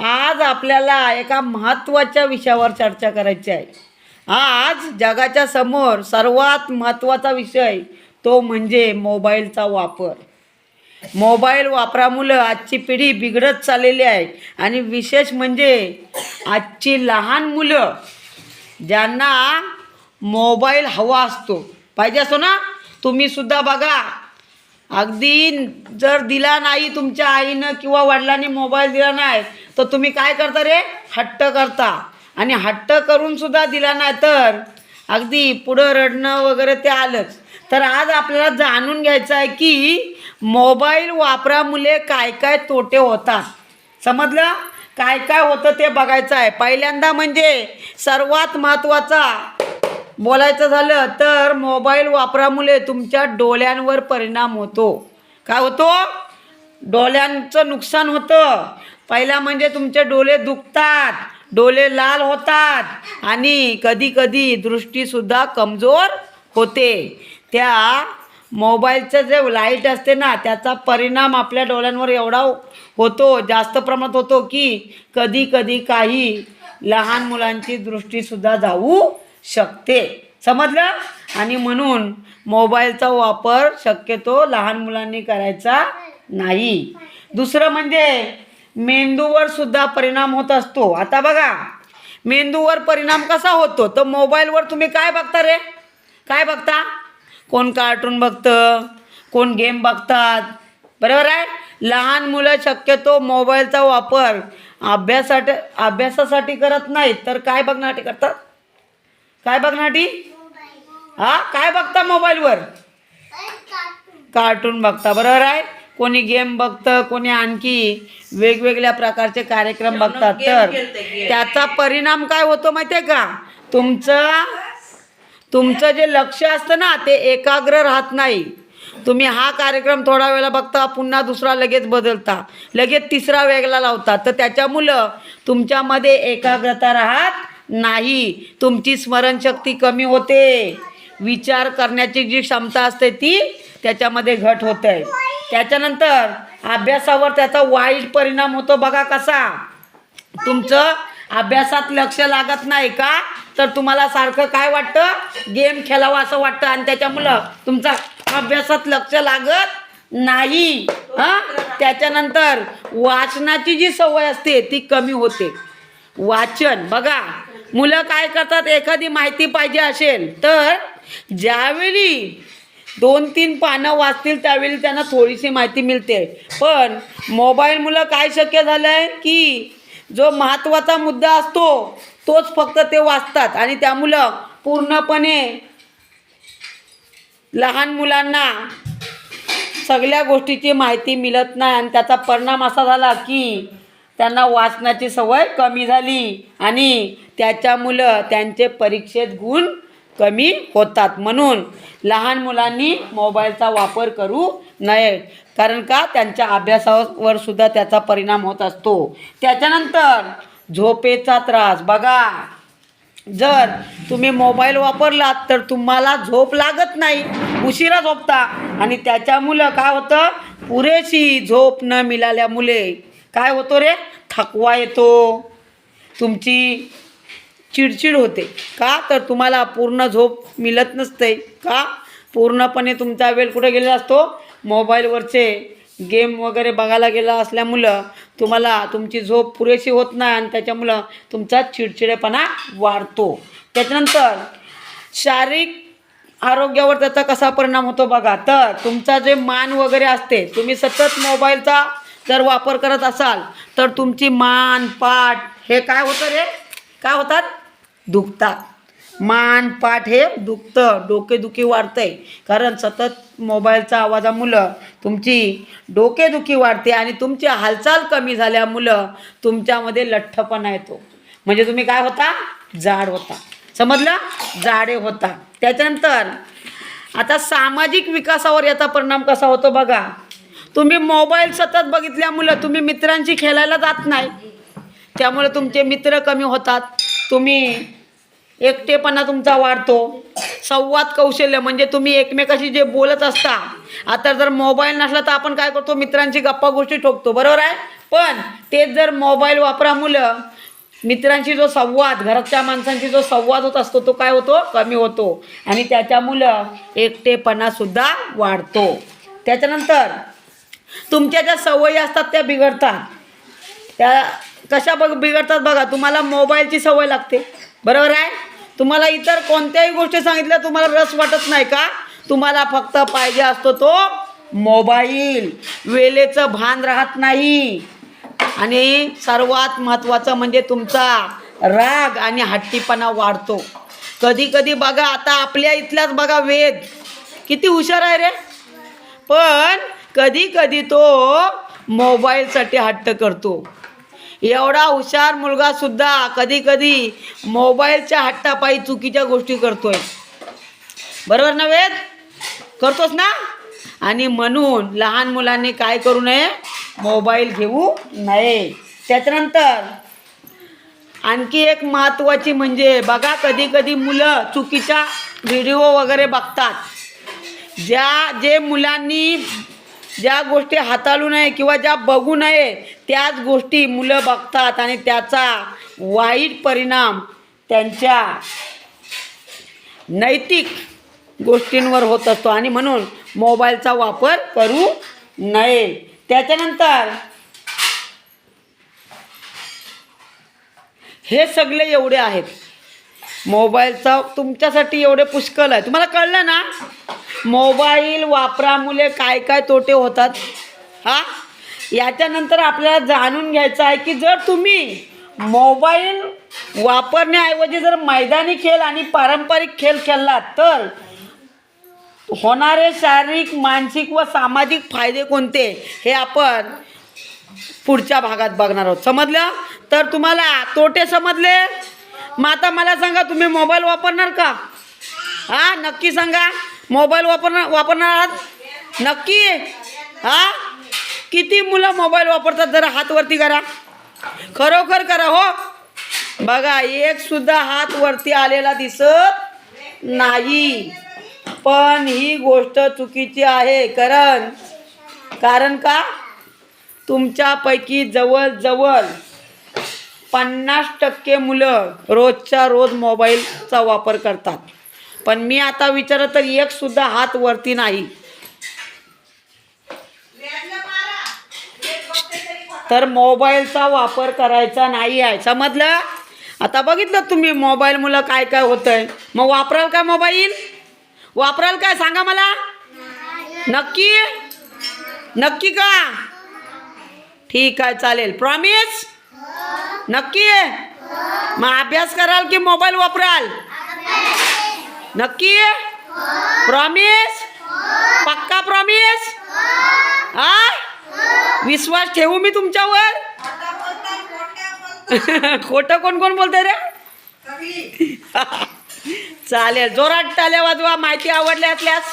आज आपल्याला एका महत्त्वाच्या विषयावर चर्चा करायची आहे. आज जगाच्या समोर सर्वात महत्त्वाचा विषय तो म्हणजे मोबाईलचा वापर. मोबाईल वापरामुळं आजची पिढी बिघडत चाललेली आहे आणि विशेष म्हणजे आजची लहान मुलं ज्यांना मोबाईल हवा असतो. पाहिजे असतो ना? तुम्हीसुद्धा बघा. अगदी जर दिला नाही तुमच्या आईनं किंवा वडिलांनी मोबाईल दिला नाही तर तुम्ही काय करता रे? हट्ट करता. आणि हट्ट करून सुद्धा दिला नाही तर अगदी पुढं रडणं वगैरे ते आलंच. तर आज आपल्याला जाणून घ्यायचं आहे की मोबाईल वापरामुळे काय काय तोटे होतात. समजलं? काय काय होतं ते बघायचं आहे. पहिल्यांदा म्हणजे सर्वात महत्त्वाचा बोलायचं झालं तर मोबाईल वापरामुळे तुमच्या डोळ्यांवर परिणाम होतो. काय होतो? डोळ्यांचं नुकसान होतं. पहिला म्हणजे तुमचे डोळे दुखतात डोळे लाल होतात आणि कधी कधी दृष्टीसुद्धा कमजोर होते. त्या मोबाईलचं जे लाइट असते ना त्याचा परिणाम आपल्या डोळ्यांवर एवढा होतो जास्त प्रमाणात होतो की कधी कधी काही लहान मुलांची दृष्टीसुद्धा जाऊ शकते. समजलं? आणि म्हणून मोबाईलचा वापर शक्यतो लहान मुलांनी करायचा नाही. दुसरं म्हणजे मेंदूवर सुद्धा परिणाम होत असतो. आता बघा मेंदूवर परिणाम कसा होतो? तर मोबाईलवर तुम्ही काय बघता रे? काय बघता? कोण कार्टून बघतं? कोण गेम बघतात? बरोबर आहे? लहान मुलं शक्यतो मोबाईलचा वापर अभ्यासाठी अभ्यासासाठी करत नाहीत. तर काय बघण्यासाठी करतात? काय बघण्यासाठी हा? काय बघता मोबाईलवर? कार्टून बघता. बरोबर आहे? कोणी गेम बघतं कोणी आणखी वेगवेगळ्या प्रकारचे कार्यक्रम बघतात. तर त्याचा परिणाम काय होतो माहिती आहे का? तुमचं तुमचं जे लक्ष असतं ना ते एकाग्र राहत नाही. तुम्ही हा कार्यक्रम थोडा वेळा बघता पुन्हा दुसरा लगेच बदलता. लगेच तिसरा वेगळा लावता. तर त्याच्यामुळं तुमच्यामध्ये एकाग्रता राहत नाही. तुमची स्मरणशक्ती कमी होते. विचार करण्याची जी क्षमता असते ती त्याच्यामध्ये घट होते. त्याच्यानंतर अभ्यासावर त्याचा वाईट परिणाम होतो बघा कसा. तुमचं अभ्यासात लक्ष लागत नाही का? तर तुम्हाला सारखं काय वाटतं? गेम खेळावं असं वाटतं आणि त्याच्यामुळं तुमचा अभ्यासात लक्ष लागत नाही. हां? त्याच्यानंतर वाचनाची जी सवय असते ती कमी होते. वाचन बघा. मुलं काय करतात? एखादी माहिती पाहिजे असेल तर ज्यावेळी दोन तीन पानं वाचतील त्यावेळी त्यांना थोडीशी माहिती मिळते. पण मोबाईल मुलं काय शक्य झालं आहे की जो महत्त्वाचा मुद्दा असतो तोच फक्त ते वाचतात. आणि त्यामुळं पूर्णपणे लहान मुलांना सगळ्या गोष्टीची माहिती मिळत नाही आणि त्याचा परिणाम असा झाला की त्यांना वाचण्याची सवय कमी झाली आणि त्याच्यामुळं त्यांचे परीक्षेत गुण कमी होतात. म्हणून लहान मुलांनी मोबाईलचा वापर करू नये. कारण का? त्यांच्या अभ्यासावर सुद्धा त्याचा परिणाम होत असतो. त्याच्यानंतर झोपेचा त्रास. बघा जर तुम्ही मोबाईल वापरलात तर तुम्हाला झोप लागत नाही. उशिरा झोपता. आणि त्याच्यामुळं काय होतं? पुरेशी झोप न मिळाल्यामुळे काय होतो रे? थकवा येतो. तुमची चिडचिड होते. का? तर तुम्हाला पूर्ण झोप मिळत नसते. का? पूर्णपणे तुमचा वेळ कुठे गेलेला असतो? मोबाईलवरचे गेम वगैरे बघायला गेला असल्यामुळं तुम्हाला तुमची झोप पुरेशी होत नाही आणि त्याच्यामुळं तुमचा चिडचिडेपणा वाढतो. त्याच्यानंतर शारीरिक आरोग्यावर त्याचा कसा परिणाम होतो बघा. तर तुमचा जे मान वगैरे असते तुम्ही सतत मोबाईलचा जर वापर करत असाल तर तुमची मान पाठ हे काय होतं रे? काय होतात? दुखतात मान पाठ हे दुखतं. डोकेदुखी वाढतंय. कारण सतत मोबाईलच्या आवाजामुळं तुमची डोकेदुखी वाढते आणि तुमची हालचाल कमी झाल्यामुळं तुमच्यामध्ये लठ्ठपणा येतो. म्हणजे तुम्ही काय होता? जाड होता. समजलं? जाडे होता. त्याच्यानंतर आता सामाजिक विकासावर याचा परिणाम कसा होतो बघा. तुम्ही मोबाईल सतत बघितल्यामुळं तुम्ही मित्रांशी खेळायला जात नाही. त्यामुळे तुमचे मित्र कमी होतात. तुम्ही एकटेपणा तुमचा वाढतो. संवाद कौशल्य म्हणजे तुम्ही एकमेकाशी जे बोलत असता आता जर मोबाईल नसला तर आपण काय करतो? मित्रांची गप्पा गोष्टी ठोकतो. बरोबर आहे? पण तेच जर मोबाईल वापरामुळं मित्रांशी जो संवाद घरातल्या माणसांशी जो संवाद होत असतो तो काय होतो? कमी होतो. आणि त्याच्यामुळं एकटेपणासुद्धा वाढतो. त्याच्यानंतर तुमच्या ज्या सवयी असतात त्या बिघडतात. त्या कशा बघ बिघडतात बघा. तुम्हाला मोबाईलची सवय लागते. बरोबर आहे? तुम्हाला इतर कोणत्याही गोष्टी सांगितल्या तुम्हाला रस वाटत नाही का? तुम्हाला फक्त पाहिजे असतो तो मोबाईल. वेळेचं भान राहत नाही. आणि सर्वात महत्त्वाचं म्हणजे तुमचा राग आणि हट्टीपणा वाढतो. कधी कधी बघा आता आपल्या इथल्याच बघा वेद. किती हुशार आहे रे. पण कधी कधी तो मोबाईलसाठी हट्ट करतो. एवढा हुशार मुलगा सुद्धा कधी कधी मोबाईलच्या हट्टापायी चुकीच्या गोष्टी करतोय. बरोबर नव्हेत करतोस ना? आणि म्हणून लहान मुलांनी काय करू नये? मोबाईल घेऊ नये. त्याच्यानंतर आणखी एक महत्त्वाची म्हणजे बघा कधी कधी मुलं चुकीच्या व्हिडिओ वगैरे बघतात. ज्या जे मुलांनी ज्या गोष्टी हाताळू नये किंवा ज्या बघू नये त्याच गोष्टी मुलं बघतात आणि त्याचा वाईट परिणाम त्यांच्या नैतिक गोष्टींवर होत असतो. आणि म्हणून मोबाईलचा वापर करू नये. त्याच्यानंतर हे सगळे एवढे आहेत. मोबाईलचा तुमच्यासाठी एवढे पुष्कळ आहे तुम्हाला कळलं ना? मोबाईल वापरामुळे काय काय तोटे होतात? हा? याच्यानंतर आपल्याला जाणून घ्यायचं आहे की जर तुम्ही मोबाईल वापरण्याऐवजी जर मैदानी खेळ आणि पारंपरिक खेळ खेळलात तर होणारे शारीरिक मानसिक व सामाजिक फायदे कोणते हे आपण पुढच्या भागात बघणार आहोत. समजलं? तर तुम्हाला तोटे समजले? मग आता मला सांगा तुम्ही मोबाईल वापरणार का? हा नक्की सांगा. मोबाईल वापरणार वापरणार आहात? नक्की? हा? किती मुलं मोबाईल वापरतात जरा हातवरती करा. खरोखर करा हो. बघा एक सुद्धा हात वरती आलेला दिसत नाही. पण ही गोष्ट चुकीची आहे कारण कारण का? तुमच्यापैकी जवळजवळ पन्नास टक्के मुलं रोजच्या रोज मोबाईलचा वापर करतात. पण मी आता विचारत तर एकसुद्धा हात वरती नाही. तर मोबाईलचा वापर करायचा नाही आहे. समजलं? आता बघितलं तुम्ही मोबाईल मुलं काय काय होतंय. मग वापराल का मोबाईल? वापराल काय? सांगा मला. नक्की? नक्की का? ठीक आहे चालेल. प्रॉमिस नक्की? मग अभ्यास कराल की मोबाईल वापराल? नक्की? प्रॉमिस पक्का प्रॉमिस विश्वास ठेवू मी तुमच्यावर? खोटं कोण कोण बोलतंय रे? चालेल जोरात टाल्या वाजवा माहिती आवडली असल्यास